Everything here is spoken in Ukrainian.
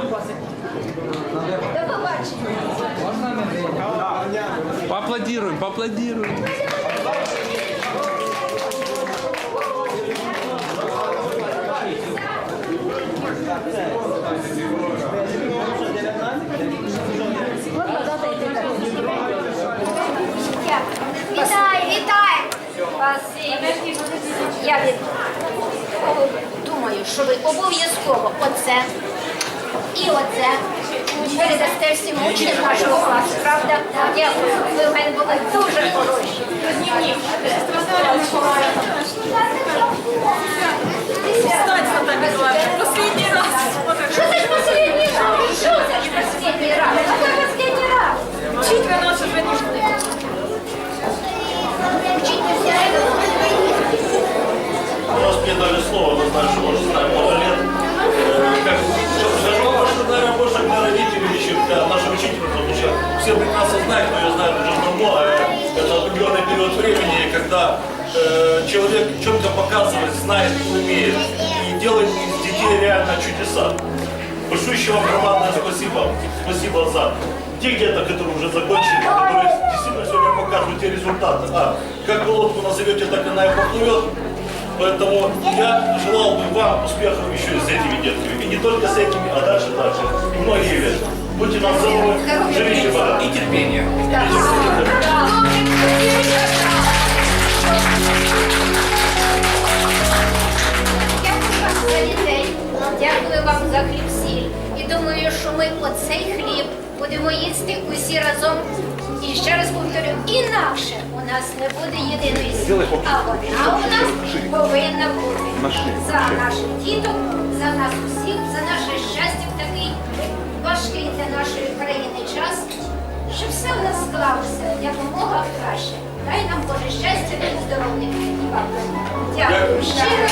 До побачення. Поаплодируем, поаплодируем. Вітаю, вітаю! Я. Думаю, що ви обов'язково оце і оце передасте всім учням нашого класу, правда? Дякую. Ви в мене були дуже хороші. Последний раз. Що це ж последній раз? Що це ж последній раз? А це последній раз. Учитель наша женишка. Вчитися. Раз мне дали слово, вы знаете, что все прекрасно знают, но я знаю уже давно, э, это определенный период времени, когда э, человек четко показывает, знает, умеет и делает из детей реально чудеса. Большое вам громадное спасибо. Спасибо за те где-то, которые уже закончили, которые действительно сегодня покажут те результаты. А как вы лодку назовете, так она и поплывет. Поэтому я желал бы вам успехов еще с этими детками. И не только с этими, а дальше, дальше. Многие лет. Будьте здоровы, живите богато. И терпение. Дякую вам за дітей, дякую вам за хліб сіль. І думаю, що ми оцей хліб будемо їсти усі разом. І ще раз повторю, інакше у нас не буде єдиної сім'ї, а вона у нас повинна бути за наших діток, за нас усіх, за наше щастя важкий для нашої країни час, щоб все у нас склалося якомога краще. Дай нам Боже щастя і здоров'я. Дякую. Дякую.